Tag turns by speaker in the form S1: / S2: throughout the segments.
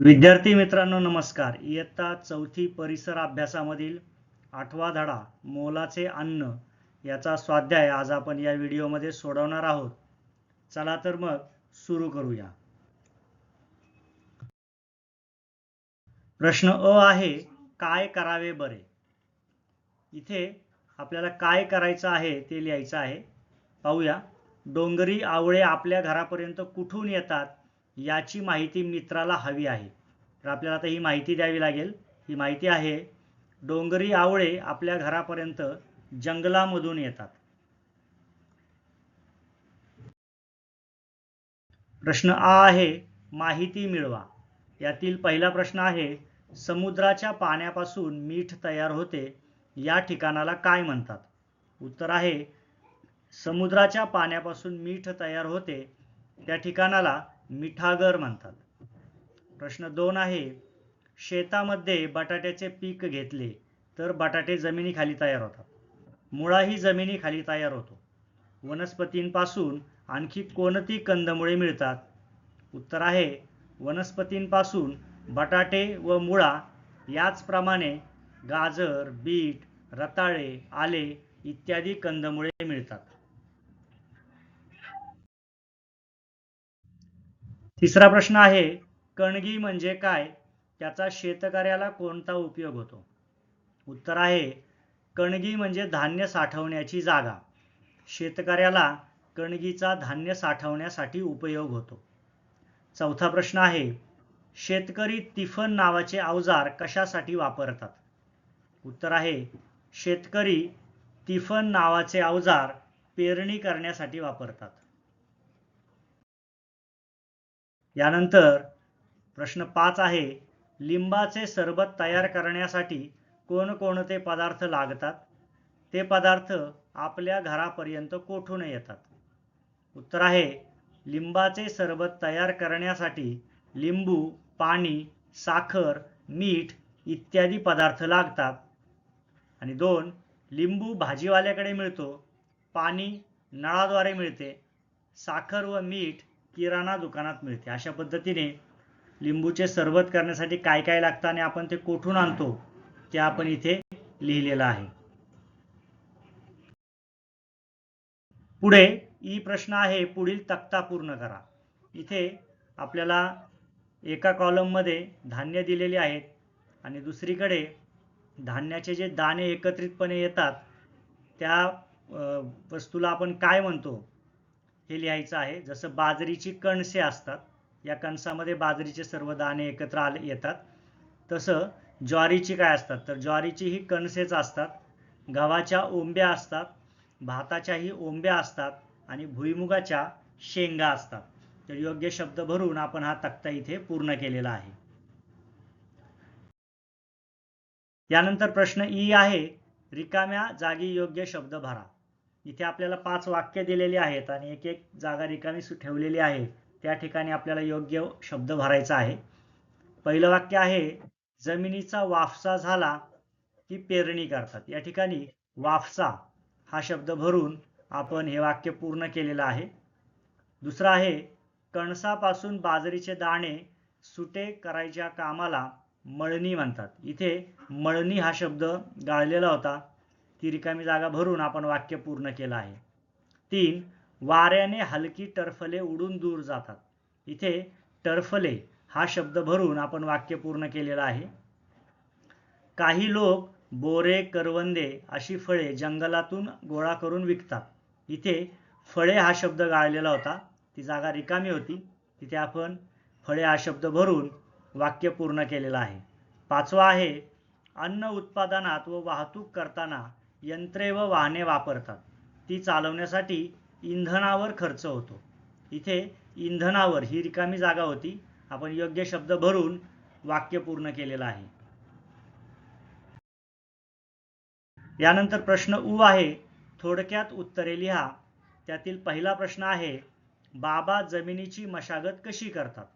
S1: विद्यार्थी मित्रांनो नमस्कार. इयत्ता चौथी परिसर अभ्यासामधील आठवा धडा मोलाचे अन्न याचा स्वाध्याय आज आपण या व्हिडिओमध्ये सोडवणार आहोत. चला तर मग सुरू करूया. प्रश्न अ आहे काय करावे बरे? इथे आपल्याला काय करायचं आहे ते लिहायचं आहे. पाहूया. डोंगरी आवळे आपल्या घरापर्यंत कुठून येतात? याची माहिती मित्राला हवी आहे. तर आपल्याला आता ही माहिती द्यावी लागेल. ही माहिती आहे डोंगरी आवळे आपल्या घरापर्यंत जंगलामधून येतात. प्रश्न आ आहे माहिती मिळवा. यातील पहिला प्रश्न आहे समुद्राच्या पाण्यापासून मीठ तयार होते या ठिकाणाला काय म्हणतात? उत्तर आहे समुद्राच्या पाण्यापासून मीठ तयार होते त्या ठिकाणाला मिठागर म्हणतात. प्रश्न दोन आहे शेतामध्ये बटाट्याचे पीक घेतले तर बटाटे जमिनीखाली तयार होतात. मुळाही जमिनीखाली तयार होतो. वनस्पतींपासून आणखी कोणती कंदमुळे मिळतात? उत्तर आहे वनस्पतींपासून बटाटे व मुळा याचप्रमाणे गाजर बीट रताळे आले इत्यादी कंदमुळे मिळतात. तिसरा प्रश्न आहे कणगी म्हणजे काय? त्याचा शेतकऱ्याला कोणता उपयोग होतो? उत्तर आहे कणगी म्हणजे धान्य साठवण्याची जागा. शेतकऱ्याला कणगीचा धान्य साठवण्यासाठी उपयोग होतो. चौथा प्रश्न आहे शेतकरी तिफन नावाचे अवजार कशासाठी वापरतात? उत्तर आहे शेतकरी तिफन नावाचे अवजार पेरणी करण्यासाठी वापरतात. यानंतर प्रश्न पाच आहे लिंबाचे सरबत तयार करण्यासाठी कोणकोणते पदार्थ लागतात? ते पदार्थ आपल्या घरापर्यंत कोठून येतात? उत्तर आहे लिंबाचे सरबत तयार करण्यासाठी लिंबू पाणी साखर मीठ इत्यादी पदार्थ लागतात. आणि दोन लिंबू भाजीवाल्याकडे मिळतो पाणी नळाद्वारे मिळते साखर व मीठ किराणा दुकानात मिळते. अशा पद्धतीने लिंबूचे सरबत करण्यासाठी काय काय लागतं आणि आपण ते कोठून आणतो ते आपण इथे लिहिलेलं आहे. पुढे ई प्रश्न आहे पुढील तक्ता पूर्ण करा. इथे आपल्याला एका कॉलममध्ये धान्य दिलेले आहेत आणि दुसरीकडे धान्याचे जे दाणे एकत्रितपणे येतात त्या वस्तूला आपण काय म्हणतो? हे लिहायचं आहे. जसं बाजरीची कणसे असतात या कणसामध्ये बाजरीचे सर्व दाणे एकत्र आले येतात. तसं ज्वारीची काय असतात? तर ज्वारीची ही कणसेच असतात. गव्हाच्या ओंब्या असतात भाताच्याही ओंब्या असतात आणि भुईमुगाच्या शेंगा असतात. तर योग्य शब्द भरून आपण हा तक्ता इथे पूर्ण केलेला आहे. यानंतर प्रश्न ई आहे रिकाम्या जागी योग्य शब्द भरा. इथे आपल्याला पाच वाक्य दिलेली आहेत आणि एक एक जागा रिकामी ठेवलेली आहे. त्या ठिकाणी आपल्याला योग्य शब्द भरायचा आहे. पहिलं वाक्य आहे जमिनीचा वाफसा झाला की पेरणी करतात. या ठिकाणी वाफसा हा शब्द भरून आपण हे वाक्य पूर्ण केलेलं आहे. दुसरं आहे कणसापासून बाजरीचे दाणे सुटे करायच्या कामाला मळणी म्हणतात. इथे मळणी हा शब्द गाळलेला होता. ती रिकामी जागा भरून आपण वाक्य पूर्ण केलं आहे. तीन वाऱ्याने हलकी टर्फले उडून दूर जातात. इथे टर्फले हा शब्द भरून आपण वाक्य पूर्ण केलेलं आहे. काही लोक बोरे करवंदे अशी फळे जंगलातून गोळा करून विकतात. इथे फळे हा शब्द गाळलेला होता. ती जागा रिकामी होती. तिथे आपण फळे हा शब्द भरून वाक्य पूर्ण केलेलं आहे. पाचवा आहे अन्न उत्पादनात व वाहतूक करताना यंत्रे व वाहने वापरतात. ती चालवण्यासाठी इंधनावर खर्च होतो. इथे इंधनावर ही रिकामी जागा होती. आपण योग्य शब्द भरून वाक्य पूर्ण केलेलं आहे. यानंतर प्रश्न उ आहे. थोडक्यात उत्तरे लिहा. त्यातील पहिला प्रश्न आहे बाबा जमिनीची मशागत कशी करतात?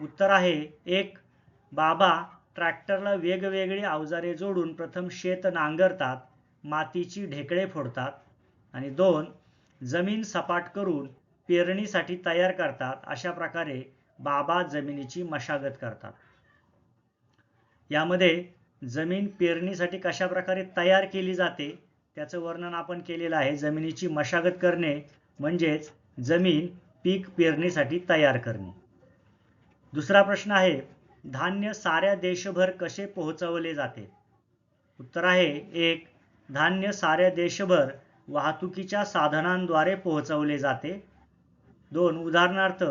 S1: उत्तर आहे एक बाबा ट्रॅक्टरला वेगवेगळी अवजारे जोडून प्रथम शेत नांगरतात. मातीची ढेकळे फोडतात आणि दोन जमीन सपाट करून पेरणीसाठी तयार करतात. अशा प्रकारे बाबा जमिनीची मशागत करतात. यामध्ये जमीन पेरणीसाठी कशा प्रकारे तयार केली जाते त्याचं वर्णन आपण केलेलं आहे. जमिनीची मशागत करणे म्हणजेच जमीन पीक पेरणीसाठी तयार करणे. दुसरा प्रश्न आहे धान्य साऱ्या देशभर कसे पोहोचवले जाते? उत्तर आहे एक धान्य साऱ्या देशभर वाहतुकीच्या साधनांद्वारे पोहोचवले जाते. दोन उदाहरणार्थ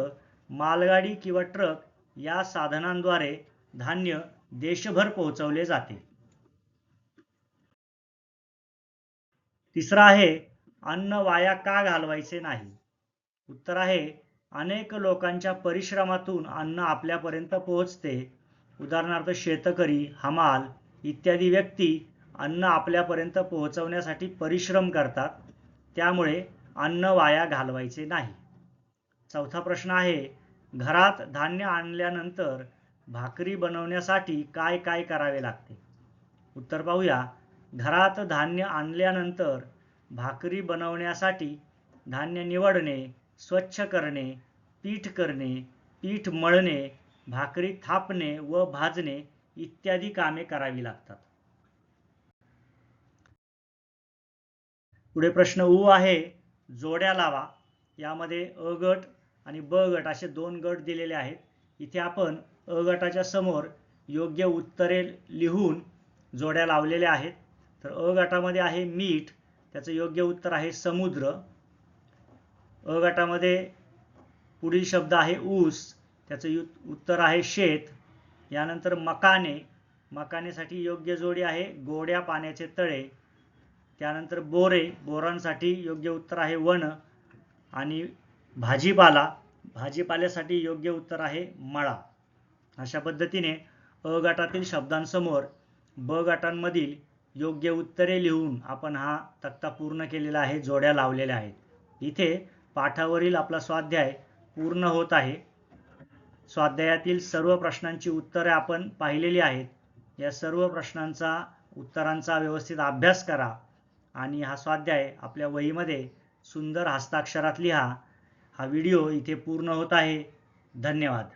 S1: मालगाडी किंवा ट्रक या साधनांद्वारे धान्य देशभर पोहोचवले जाते. तिसरा आहे अन्न वाया का घालवायचे नाही? उत्तर आहे अनेक लोकांच्या परिश्रमातून अन्न आपल्यापर्यंत पोहोचते. उदाहरणार्थ शेतकरी हमाल इत्यादी व्यक्ती अन्न आपल्यापर्यंत पोहोचवण्यासाठी परिश्रम करतात. त्यामुळे अन्न वाया घालवायचे नाही. चौथा प्रश्न आहे घरात धान्य आणल्यानंतर भाकरी बनवण्यासाठी काय काय करावे लागते? उत्तर पाहूया घरात धान्य आणल्यानंतर भाकरी बनवण्यासाठी धान्य निवडणे स्वच्छ करणे पीठ करणे पीठ मळणे भाकरी थापणे व भाजणे इत्यादी कामे करावी लागतात. पुढे प्रश्न उ आहे जोड्या लावा. यामध्ये अ गट आणि ब गट असे दोन गट दिलेले आहेत. इथे आपण अ गटाच्या समोर योग्य उत्तरे लिहून जोड्या लावलेल्या आहेत. तर अ गटामध्ये आहे मीठ त्याचं योग्य उत्तर आहे समुद्र. अ गटामध्ये पुढील शब्द आहे ऊस त्याचं यु उत्तर आहे शेत. यानंतर मकाने मकानेसाठी योग्य जोडी आहे गोड्या पाण्याचे तळे. त्यानंतर बोरे बोरांसाठी योग्य उत्तर आहे वन आणि भाजीपाला भाजीपाल्यासाठी योग्य उत्तर आहे मळा. अशा पद्धतीने अ गटातील शब्दांसमोर ब गटांमधील योग्य उत्तरे लिहून आपण हा तक्ता पूर्ण केलेला आहे जोड्या लावलेल्या आहेत. इथे पाठावरील आपला स्वाध्याय पूर्ण होत आहे. स्वाध्यायातील सर्व प्रश्नांची उत्तरे आपण पाहिलेली आहेत. या सर्व प्रश्नांचा उत्तरांचा व्यवस्थित अभ्यास करा. आणि हा स्वाध्याय आपल्या वहीमध्ये सुंदर हस्ताक्षरात लिहा हा व्हिडिओ इथे पूर्ण होत आहे. धन्यवाद.